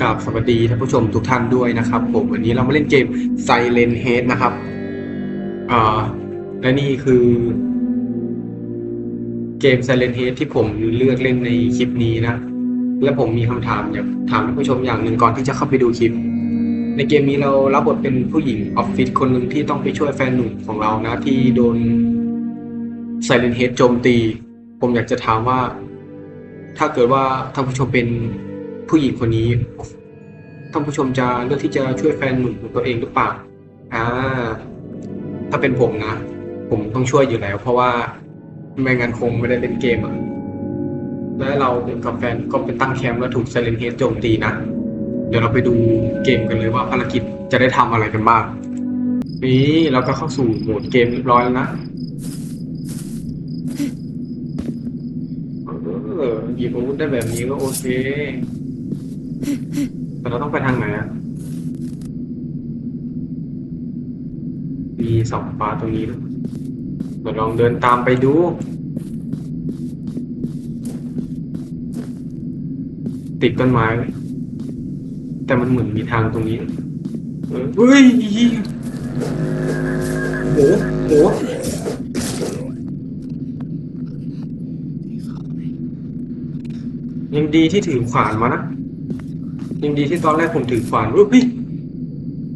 กราบสวัสดีท่านผู้ชมทุกท่านด้วยนะครับ ผมวันนี้เรามาเล่นเกม Silent Head นะครับอ่าและนี่คือ เกม Silent Head ที่ผมเลือกเล่นในคลิปนี้นะ และผมมีคำถามอยากถามท่านผู้ชมอย่างหนึ่งก่อนที่จะเข้าไปดูคลิป ในเกมนี้เรารับบทเป็นผู้หญิงออฟฟิศคนหนึ่งที่ต้องไปช่วยแฟนหนุ่มของเรานะ ที่โดน Silent Head โจมตี ผมอยากจะถามว่า ถ้าเกิดว่าท่านผู้ชมเป็น ผู้หญิงคนนี้ท่านผู้ชมจะเลือกที่จะช่วยแฟนหนุ่มของตัวเองหรือเปล่าอ่า ถ้าเป็นผมนะ ผมต้องช่วยอยู่แล้ว เพราะว่าไม่งั้นคงไม่ได้เล่นเกมอะและเรากับแฟนก็ไปตั้งแคมป์แล้วถูกไซเลนเฮดโจมตีนะ เดี๋ยวเราไปดูเกมกันเลยว่าภารกิจจะได้ทำอะไรกันบ้าง นี่เราก็เข้าสู่โหมดเกมเรียบร้อยแล้วนะหยิบอาวุธได้แบบนี้ก็โอเค แต่เราต้องไปทางไหนอะมีเสองฟ้าตรงนี้นะเดี๋ยวลองเดินตามไปดู ติดต้นไม้ไว้แต่มันเหมือนมีทางตรงนี้นะเออเฮ้ยโหโหยังดีที่ถือขวานมานะ ยังดีที่ตอนแรกผมถือขวานเฮ้ย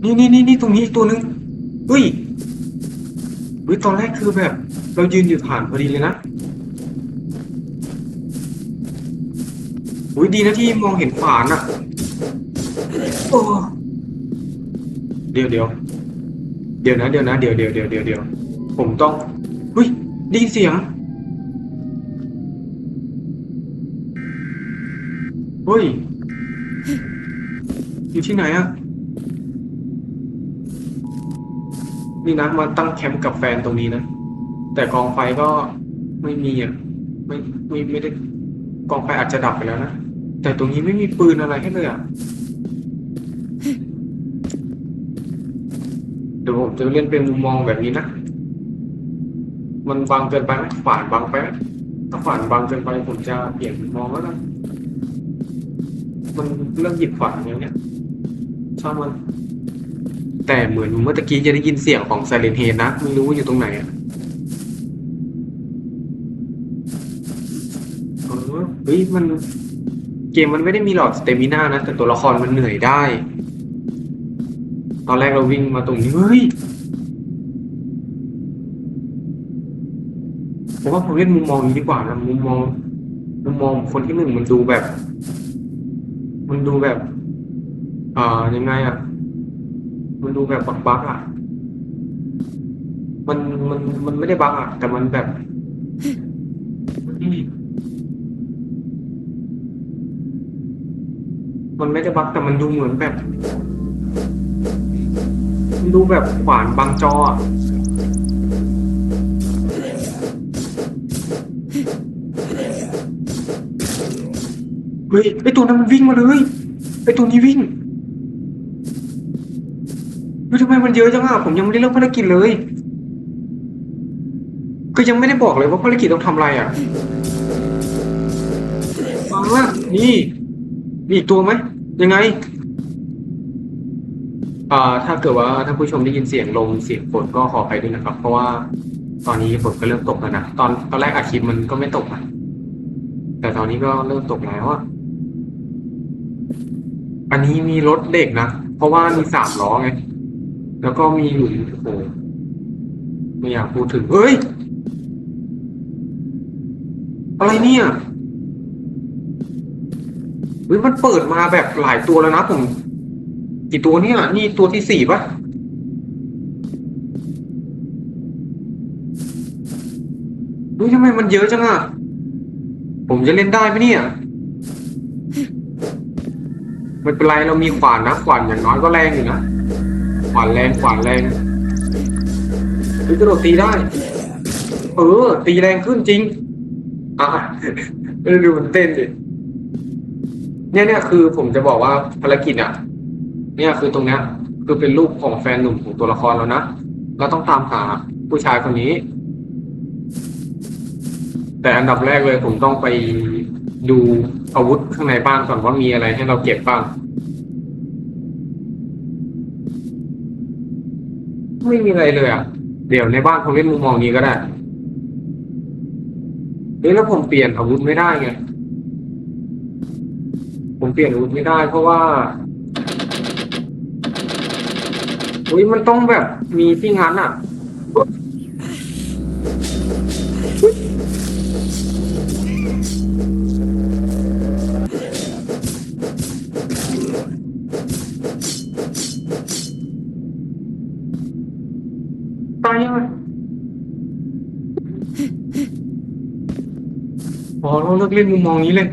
นี่นี่นี่นี่ตรงนี้อีกตัวหนึ่งเฮ้ยเฮ้ยตอนแรกคือแบบ เรายืนอยู่ผ่านพอดีเลยนะอุ้ยดีนะที่มองเห็นขวานอะโอ้เดี๋ยวเดี๋ยวเดี๋ยวนะเดี๋ยวนะเดี๋ยวเดี๋ยวเดี๋ยวเดี๋ยวเดี๋ยวผมต้องเฮ้ยได้ยินเสียงเฮ้ย อยู่ที่ไหนอะนี่นะมาตั้งแคมป์กับแฟนตรงนี้นะ แต่กองไฟก็ไม่มีอะไม่ไม่ไม่ได้กองไฟอาจจะดับไปแล้วนะ แต่ตรงนี้ไม่มีปืนอะไรให้เลยอะเดี๋ยวผมจะเล่นเป็นมุมมองแบบนี้นะ มันบังเกินไปไหมขวานบังไปไหมถ้าขวานบังเกินไปผมจะเปลี่ยนมุมมองแล้วนะมันเริ่มหยิบขวานอย่างเนี้ย ช่างมัน แต่เหมือนเมื่อกี้จะได้ยินเสียงของไซเรนเฮดนะไม่รู้ว่าอยู่ตรงไหนอะเออเฮ้ยมันเกมมันไม่ได้มีหลอดสเตมิน่านะ แต่ตัวละครมันเหนื่อยได้ ตอนแรกเราวิ่งมาตรงนี้ เฮ้ยผมว่าผมเล่นมุมมองนี้ดีกว่านะมุมมอง มุมมองคนที่หนึ่งมันดูแบบ มันดูแบบ อ่ายังไงอะ มันดูแบบบักๆอะ มันมันมันไม่ได้บักอะ แต่มันแบบมันไม่ได้บักแต่มันดูเหมือนแบบ มันดูแบบขวานบางจออะเฮ้ยไอตัวนั้นมันวิ่งมาเลยไอตัวนี้วิ่ง เฮ้ยทำไมมันเยอะจังอะผมยังไม่ได้เริ่มภารกิจเลย ก็ยังไม่ได้บอกเลยว่าภารกิจต้องทำอะไรอะมาว่านี่ มีอีกตัวไหม ยังไง อ่า ถ้าเกิดว่าท่านผู้ชมได้ยินเสียงลมเสียงฝนก็ขออภัยด้วยนะครับ เพราะว่าตอนนี้ฝนก็เริ่มตกแล้วนะ ตอนตอนแรกอาคลิปมันก็ไม่ตกนะแต่ตอนนี้ก็เริ่มตกแล้วอะอันนี้มีรถเด็กนะ เพราะว่ามีสามล้อไง แล้วก็มีหลุมโอ้โหไม่อยากพูดถึง เฮ้ย อะไรเนี่ยเฮ้ยมันเปิดมาแบบหลายตัวแล้วนะผม กี่ตัวเนี่ยนี่ตัวที่สี่ปะเฮ้ยทำไมมันเยอะจังอะผมจะเล่นได้ไหมเนี่ยไม่เป็นไรเรามีขวานนะขวานอย่างน้อยก็แรงอยู่นะ วานแรงขวานแรงเฮ้ยกระโดดตีได้ เออ ตีแรงขึ้นจริง อะดูมันเต้นดิเนี่ยเนี่ยคือผมจะบอกว่าภารกิจอะ เนี่ยคือตรงเนี้ย คือเป็นรูปของแฟนหนุ่มของตัวละครแล้วนะเราต้องตามหาผู้ชายคนนี้ แต่อันดับแรกเลยผมต้องไปดูอาวุธข้างในบ้านก่อนว่ามีอะไรให้เราเก็บบ้าง ไม่มีอะไรเลยอะ เดี๋ยวในบ้านคงเล่นมุมมองนี้ก็ได้เฮ้ยแล้วผมเปลี่ยนอาวุธไม่ได้ไง ผมเปลี่ยนอาวุธไม่ได้เพราะว่าอุ้ยมันต้องแบบมีที่งั้นอะ เลิกเล่นมุมมองนี้เลย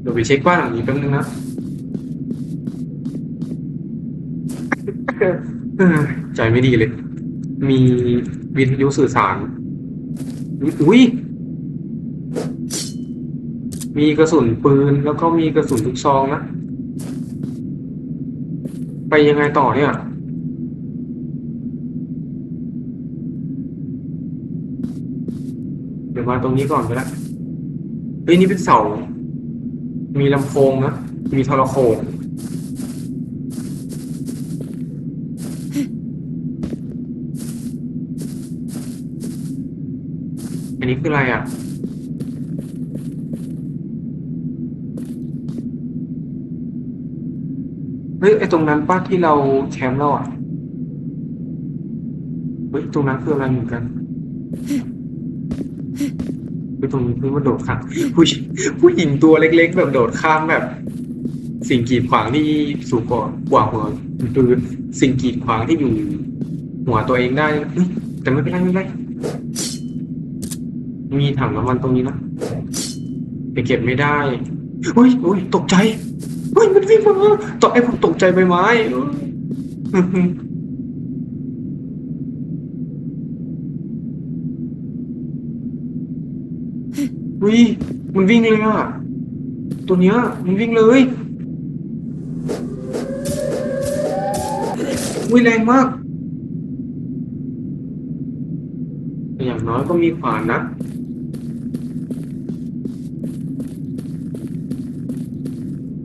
เดี๋ยวไปเช็คบ้านหลังนี้แป๊บนึงนะใจไม่ดีเลย มีวิทยุสื่อสาร อุ้ย มีกระสุนปืนแล้วก็มีกระสุนลูกซองนะ ไปยังไงต่อเนี่ย เดี๋ยวมาตรงนี้ก่อนก็ได้เฮ้ยนี่เป็นเสา มีลำโพงนะ มีโทรโขงอันนี้คืออะไรอะ เฮ้ยไอตรงนั้นป้าที่เราแคมป์เราอะ เฮ้ยตรงนั้นคืออะไรเหมือนกัน เฮ้ยตรงนี้คือมันโดดข้ามผู้หญิงผู้หญิงตัวเล็ก ๆ แบบโดดข้ามแบบ สิ่งกีดขวางที่สูงกว่ากว่าหัวปืนสิ่งกีดขวางที่อยู่หัวตัวเองได้เฮ้ยแต่ไม่เป็นไรไม่เป็นไรมีถังน้ำมันตรงนี้นะไปเก็บไม่ได้เฮ้ยเฮ้ยตกใจเฮ้ยมันวิ่งมาตกไอ้ผมตกใจใบไม้เออ วิมันวิ่งเลยอะ ตัวเนี้ยมันวิ่งเลยวิแรงมาก อย่างน้อยก็มีขวานนะ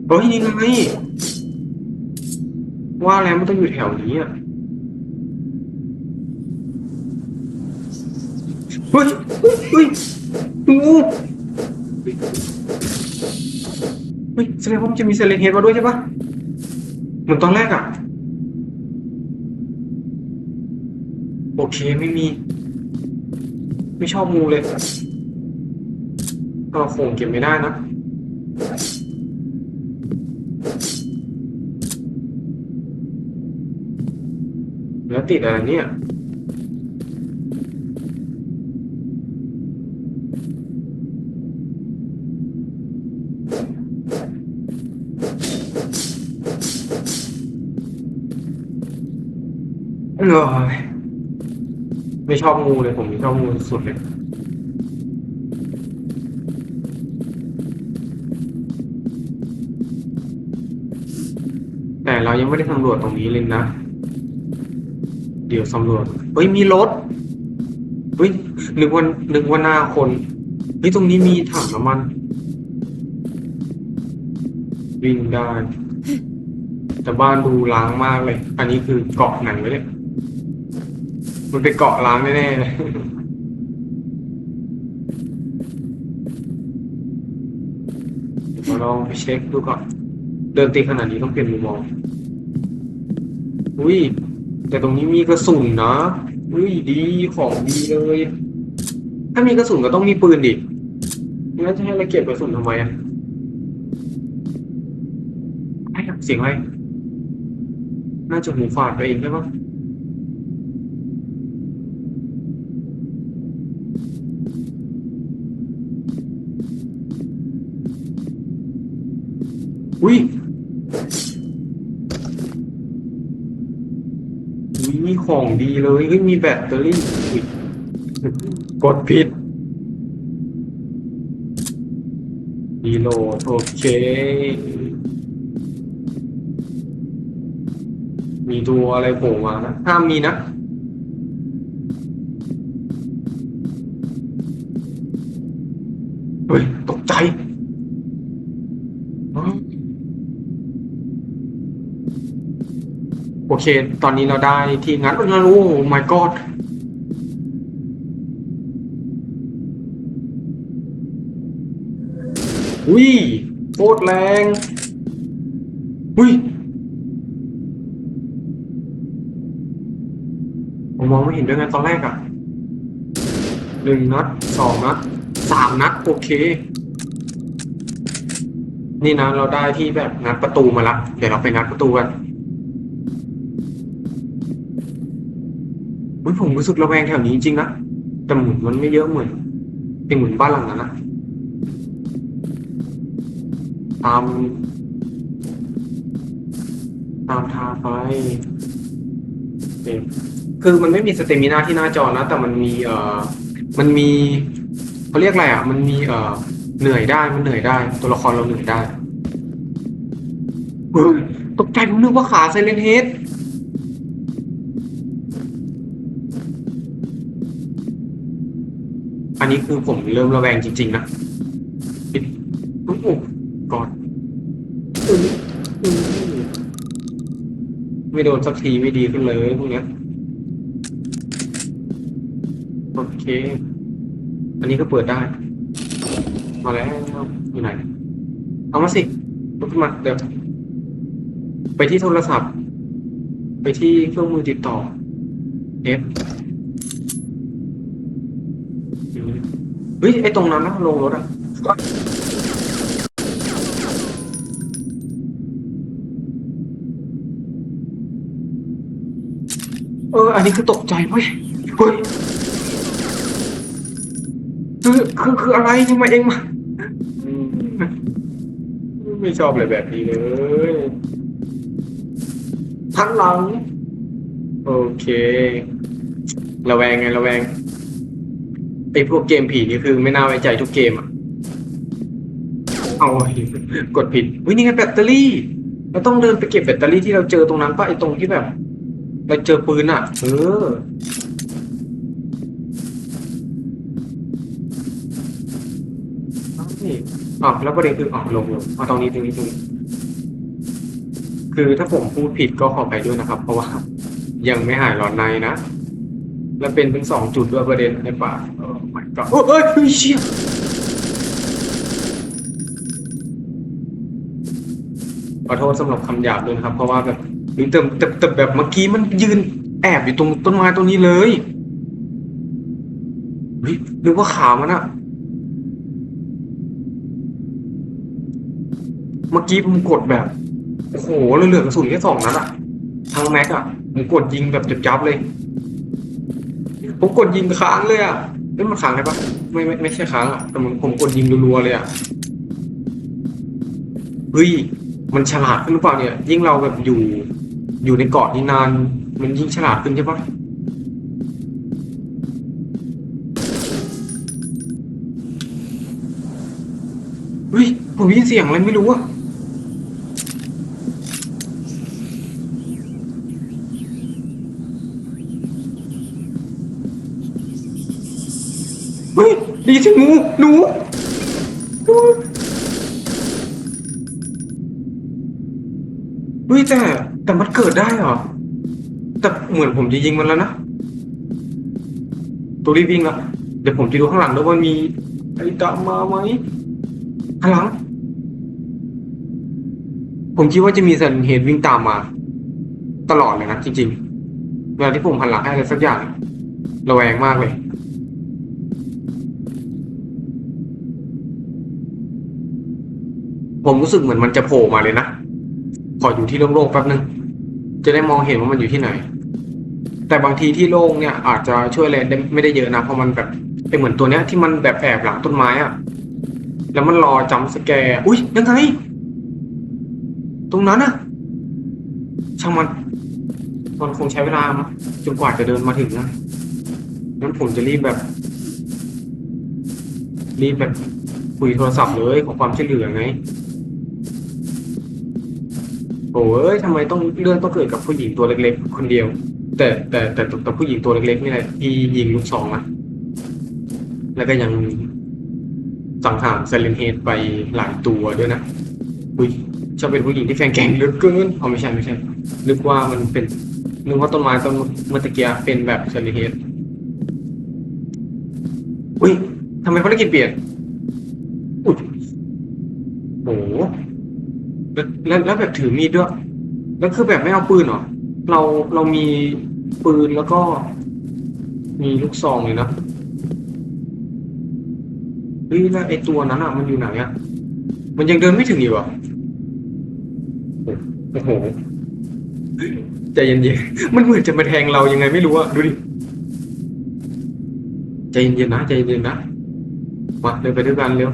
เฮ้ยนี่ไงว่าแล้วมันต้องอยู่แถวนี้อะเฮ้ยเฮ้ย เฮ้ยแสดงว่ามันจะมีเซเลนเฮดมาด้วยใช่ปะเหมือนตอนแรกอะโอเคไม่มี ไม่ชอบงูเลยก็คงเก็บไม่ได้นะแล้วติดอะไรเนี่ย เอยไม่ชอบงูเลยผมไม่ชอบงูสุดเลย แต่เรายังไม่ได้สำรวจตรงนี้เลยนะ เดี๋ยวสำรวจ เฮ้ยมีรถ เฮ้ยนึกว่านึกว่าหน้าคน เฮ้ยตรงนี้มีถังน้ำมัน วิ่งได้แต่บ้านดูล้างมากเลย อันนี้คือเกาะไหนไวะเนี่ย มันเป็นเกาะล้างแน่ๆเลยเดี๋ยวมาลองไปเช็คดูก่อน เดินตีขนาดนี้ต้องเปลี่ยนมุมมอง อุ้ย แต่ตรงนี้มีกระสุนนะ อุ้ยดีของดีเลย ถ้ามีกระสุนก็ต้องมีปืนดิงั้นจะให้เราเก็บกระสุนทำไมอะไอ้เสียงอะไร น่าจะหูฝาดไปเองใช่ปะ อุ้ยอุ๊ยมีของดีเลยเฮ้ยมีแบตเตอรี่อุ๊ยกดผิดดีโหลดโอเค มีตัวอะไรโผล่มานะห้ามมีนะเฮ้ย ตกใจอ๋อโอ เค ตอนนี้เราได้ที่งัดแล้วโอ้ my god อุ้ยโคตรแรง อุ้ยผมมองไม่เห็นด้วยไงตอนแรกอะหนึ่งนัดสองนัดสามนัดโอเค นี่นะเราได้ที่แบบงัดประตูมาละ เดี๋ยวเราไปงัดประตูกัน อุ้ยผมรู้สึกระแวงแถวนี้จริงนะแต่เหมือนมันไม่เยอะเหมือนเป็นเหมือนบ้านหลังนั้นนะตาม ตามทางไปคคือมันไม่มีสเตมินาที่หน้าจอนะ แต่มันมีเอ่อมันมีเขาเรียกอะไรอะ มันมีเอ่อเหนื่อยได้มันเหนื่อยได้ ตัวละครเราเหนื่อยได้เฮ้ยตกใจผมนึกว่าขาไซเลนเฮด นนี้คือผมเริ่มระแวงจริง ๆ นะปิดโอ้โหก่อนไม่โดนสักทีไม่ดีขึ้นเลยพวกเนี้ยโอเค อันนี้ก็เปิดได้ มาแล้วอยู่ไหน เอามาสิลุกขึ้นมาเดี๋ยวไปที่โทรศัพท์ ไปที่เครื่องมือติดต่อ F เฮ้ยไอตรงนั้นนะลงรถอะเออ อันนี้คือตกใจเว้ยเฮ้ยคือคือคืออะไรทำไมเองมาอืมไม่ชอบเลยแบบนี้เลยทันหลัง โอเค ระแวงไงระแวงไอ้พวกเกมผีนี่คือไม่น่าไว้ใจทุกเกมอะ เอากดผิดวินี่ไงแบตเตอรี่ เราต้องเดินไปเก็บแบตเตอรี่ที่เราเจอตรงนั้นป่ะไอ้ตรงที่แบบเราเจอปืนอะ เออนี่อ๋อแล้วประเด็นคืออ๋อลงลงเอาตรงนี้ตรงนี้ตรงนี้คือถ้าผมพูดผิดก็ขอไปด้วยนะครับ เพราะว่า ยังไม่หายร้อนในนะ แล้วเป็นถึงสองจุดด้วยประเด็นในปากโอ้ my god โอ้เอ้ยเฮ้ยเชี่ยขอโทษสำหรับคำหยาบด้วยนะครับ เพราะว่าแบบแต่แต่แต่แบบเมื่อกี้มันยืนแอบอยู่ตรงต้นไม้ต้นนี้เลยเฮ้ยหรือว่าขามันอะเมื่อกี้ผมกดแบบโอ้โหเหลือๆกระสุนแค่สองนัดอะทางแม็กอะผมกดยิงแบบจับๆเลย ผมกดยิงค้างเลยอะเอ้ยมันค้างได้ปะไม่ไม่ไม่ใช่ค้างอะแต่ผมผมกดยิงรัวๆเลยอะเฮ้ยมันฉลาดขึ้นหรือเปล่าเนี่ย ยิ่งเราแบบอยู่ อยู่ในเกาะนี้นาน มันยิ่งฉลาดขึ้นใช่ปะเฮ้ยผมได้ยินเสียงอะไรไม่รู้อะ เฮ้ยด้ยินเสียงงูหนูเฮ้ยแต่แต่มันเกิดได้เหรอ แต่เหมือนผมจะยิงมันแล้วนะตัวรีบวิ่งละเดี๋ยวผมจะดูข้างหลังด้วยว่ามีไอ้ดำมาไหมข้างหลัง ผมคิดว่าจะมีสันเหตุวิ่งตามมา ตลอดเลยนะจริงๆเวลาที่ผมหันหลังให้อะไรสักอย่าง ระแวงมากเลย ผมรู้สึกเหมือนมันจะโผล่มาเลยนะ ขออยู่ที่โล่งๆแป๊บนึง จะได้มองเห็นว่ามันอยู่ที่ไหน แต่บางทีที่โล่งเนี่ยอาจจะช่วยอะไรได้ไม่ได้เยอะนะ เพราะมันแบบเป็นเหมือนตัวเนี้ยที่มันแบบแอบหลังต้นไม้อะแล้วมันรอจำสแกร์อุ้ยยังไง ตรงนั้นอะช่างมัน มันคงใช้เวลามาจนกว่าจะเดินมาถึงนะงั้นผมจะรีบแบบ รีบแบบคุยโทรศัพท์เลยขอความช่วยเหลือไง โอ้ยทำไมต้องเรื่องต้องเกิดกับผู้หญิงตัวเล็กๆ คนเดียว แต่แต่แต่แต่แต่ผู้หญิงตัวเล็กๆนี่แหละที่ยิงลูกซองนะแล้วก็ยังสังหารเซเลนเฮดไปหลายตัวด้วยนะอุ้ยชอบเป็นผู้หญิงที่แข็งแกร่งเหลือเกินเอาไม่ใช่ไม่ใช่นึกว่ามันเป็นนึกว่าต้นไม้ต้นเมื่อตะเกี้เป็นแบบเซเลนเฮดอุ้ยทำไมภารกิจเปลี่ยนอุ้ย แล้วแล้วแล้วแบบถือมีดด้วย แล้วคือแบบไม่เอาปืนเหรอ เราเรามีปืนแล้วก็ มีลูกซองเลยนะเฮ้ยแล้วไอตัวนั้นอะ มันอยู่ไหนอะมันยังเดินไม่ถึงอีกเหรอโอ้โหใจเย็นๆมันเหมือนจะมาแทงเรายังไงไม่รู้อะดูดิใจเย็นๆนะใจเย็นๆนะมาเดินไปด้วยกันเร็ว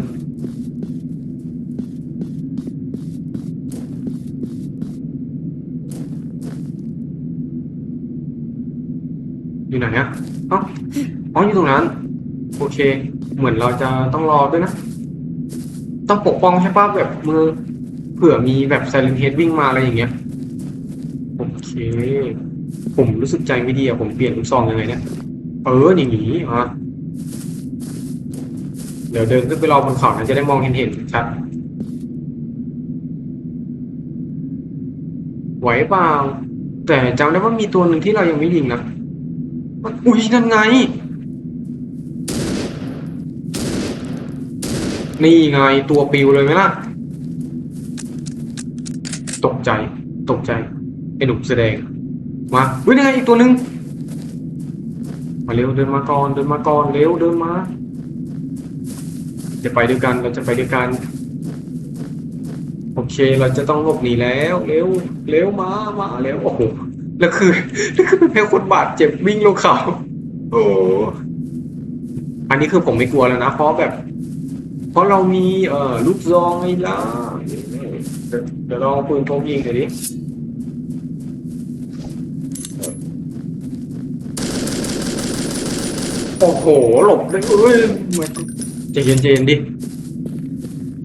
ไหนอะเอ้าอ๋ออยู่ตรงนั้น โอเค เหมือนเราจะต้องรอด้วยนะ ต้องปกป้องใช่ป่ะแบบมือเผื่อมีแบบไซเลนเฮดวิ่งมาอะไรอย่างเงี้ย โอเค ผมรู้สึกใจไม่ดีอะผมเปลี่ยนลูกซองยังไงเนี่ย เอออย่างงี้อะเดี๋ยวเดินขึ้นไปรอบนเขานะจะได้มองเห็นเห็นชัดไหวเปล่าแต่จำได้ว่ามีตัวหนึ่งที่เรายังไม่ยิงนะ อุ้ยนั่นไง นี่ไงตัวปิวเลยไหมล่ะ ตกใจ ตกใจ ไอ้หนุ่มแสดง มาอุ้ยนั่นไงอีกตัวหนึ่งมาเร็วเดินมาก่อนเดินมาก่อนเร็วเดินมา จะไปด้วยกันเราจะไปด้วยกัน โอเคเราจะต้องหลบหนีแล้ว เร็วเร็วมามาเร็วโอ้โห แล้วคือแล้วคือเป็นแค่คนบาดเจ็บวิ่งลงเขา โอ้โหอันนี้คือผมไม่กลัวแล้วนะ เพราะแบบ เพราะเรามีเอ่อลูกซองไงล่ะเดี๋ยวเดี๋ยวลองปืนพกยิงหน่อยดิโอ้โห หลบเลยเอ้ยมันใจเย็นใจเย็นดิ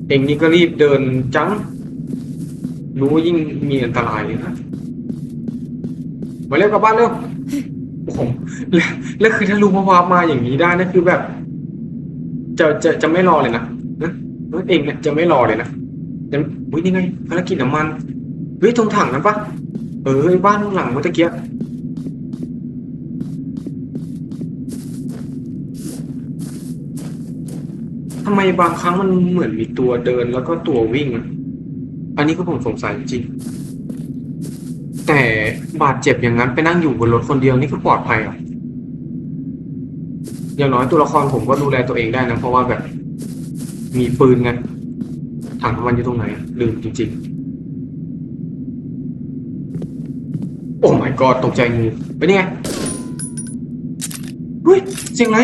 เองนี่ก็รีบเดินจัง รู้ว่ายิ่งมีอันตรายเลยนะ มาเร็วกลับบ้านเร็วโอ้โหแล้วแล้วคือถ้ารู้ว่าวาร์ปมาอย่างนี้ได้นะคือแบบ จะจะจะไม่รอเลยนะนะนเองเนี่ยจะไม่รอเลยนะจะอุ้ยนี่ไงภารกิจน้ำมันเฮ้ยตรงถังนั้นปะเออไอ้บ้านหลังเมื่อตะกี้ทำไมบางครั้งมันเหมือนมีตัวเดินแล้วก็ตัววิ่ง อันนี้ก็ผมสงสัยจริง แต่บาดเจ็บอย่างนั้นไปนั่งอยู่บนรถคนเดียวนี่คือปลอดภัยเหรออย่างน้อยตัวละครผมก็ดูแลตัวเองได้นะ เพราะว่าแบบ มีปืนไงถังน้ำมันอยู่ตรงไหนลืมจริงๆ โอ้ my god ตกใจงูเป็นยังไงเฮ้ยเสียงอะไร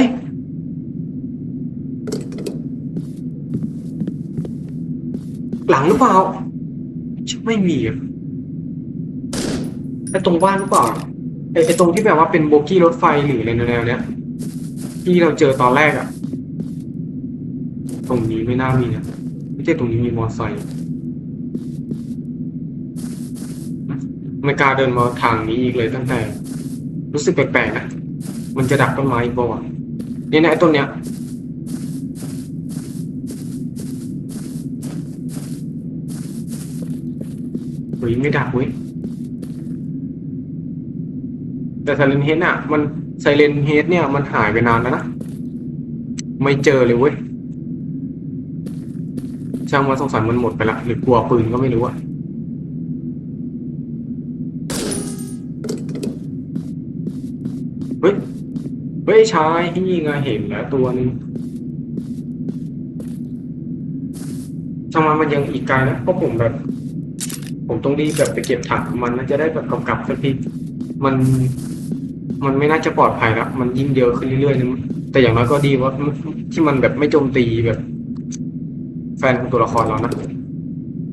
หลังหรือเปล่า ไม่มีอะ อ้ตรงบ้านหรือเปล่าไอ้ไอ้ตรงที่แบบว่าเป็นโบกี้รถไฟหรืออะไรแนวๆเนี้ยที่เราเจอตอนแรกอะตรงนี้ไม่น่ามีนะไม่ใช่ตรงนี้มีมอไซค์ไม่กล้าเดินมาทางนี้อีกเลยตั้งแต่ รู้สึกแปลกๆนะมันจะดักต้นไม้บ่าวะเนี่ยนะไอ้ต้นเนี้ยเฮ้ยไม่ดักเว้ย แต่ไซเลนเฮดอะมันไซเลนเฮดเนี่ยมันหายไปนานแล้วนะ ไม่เจอเลยเว้ย ช่างมาสงสัยมันหมดไปละ หรือกลัวปืนก็ไม่รู้อะเฮ้ย เฮ้ยชายที่ไงเห็นแล้วตัวหนึงช่างมันมันยังอีกไกลนะเพราะผมแบบ ผมต้องรีบแบบไปเก็บถังมันน่าจะได้แบบกลับสักทีมัน มันไม่น่าจะปลอดภัยแล้วมันยิ่งเยอะขึ้นเรื่อยๆนะแต่อย่างน้อยก็ดีว่าที่มันแบบไม่โจมตีแบบ แฟนของตัวละครเรานะ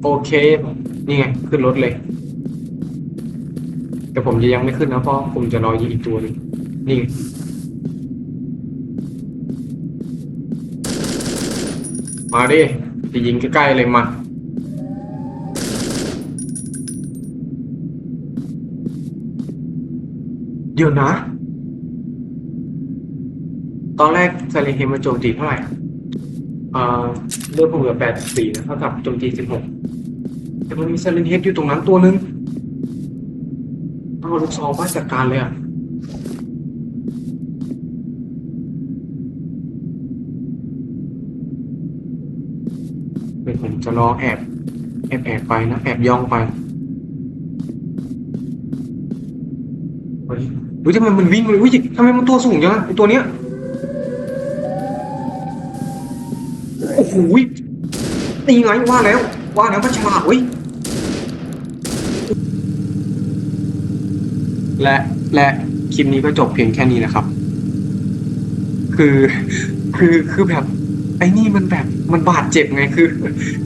โอเค นี่ไง ขึ้นรถเลย แต่ผมจะยังไม่ขึ้นนะเพราะผมจะรอยิงอีกตัวหนึงนี่มาดิจะยิงใกล้ๆเลยมา เดี๋ยวนะ ตอนแรกไซเลนเฮดมาโจมตีเท่าไหร่อ่าเลือดผมเหลือแปดสี่นะเท่ากับโจมตีสิบหกแต่มันมีเซเลนเฮดอยู่ตรงนั้นตัวนึงเอาลูกซองว่าจัดการเลยอะเดี๋ยวผมจะรอแอบแอบแอบไปนะ แอบย่องไป เฮ้ยทำไมมันวิ่งเลยเฮ้ยทำไมมันตัวสูงจังไอตัวเนี้ยโอ้โหตีไงว่าแล้ว ว่าแล้วมันฉลาดเว้ยและและคลิปนี้ก็จบเพียงแค่นี้นะครับ คือคือคือแบบ ไอ้นี่มันแบบมันบาดเจ็บไงคือ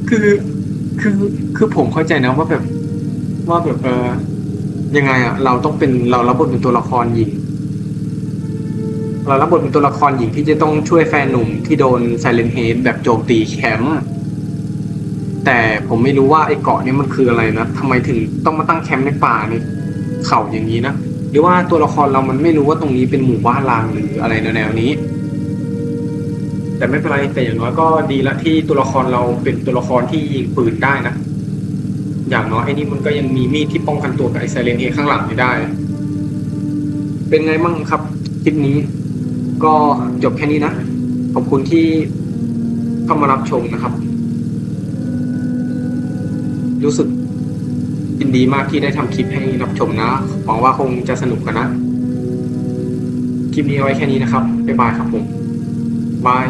คือคือคือผมเข้าใจนะว่าแบบว่าแบบเออ ยังไงอะเราต้องเป็นเรารับบทเป็นตัวละครหญิง เรารับบทเป็นตัวละครหญิงที่จะต้องช่วยแฟนหนุ่มที่โดนไซเลนเฮดแบบโจมตีแคมป์แต่ผมไม่รู้ว่าไอ้เกาะนี้มันคืออะไรนะทำไมถึงต้องมาตั้งแคมป์ในป่าในเขาอย่างนี้นะหรือว่าตัวละครเรามันไม่รู้ว่าตรงนี้เป็นหมู่บ้านรางหรืออะไรแนวนี้ แต่ไม่เป็นไรแต่อย่างน้อยก็ดีละที่ตัวละครเราเป็นตัวละครที่ยิงปืนได้นะ อย่างน้อยไอ้นี่มันก็ยังมีมีดที่ป้องกันตัวกับไอ้ไซเลนเฮข้างหลังไม่ได้ เป็นไงมั่งครับคลิปนี้ ก็จบแค่นี้นะ ขอบคุณที่เข้ามารับชมนะครับ รู้สึกยินดีมากที่ได้ทำคลิปให้รับชมนะ หวังว่าคงจะสนุกกันนะ คลิปนี้เอาไว้แค่นี้นะครับ บ๊ายบายครับผมบาย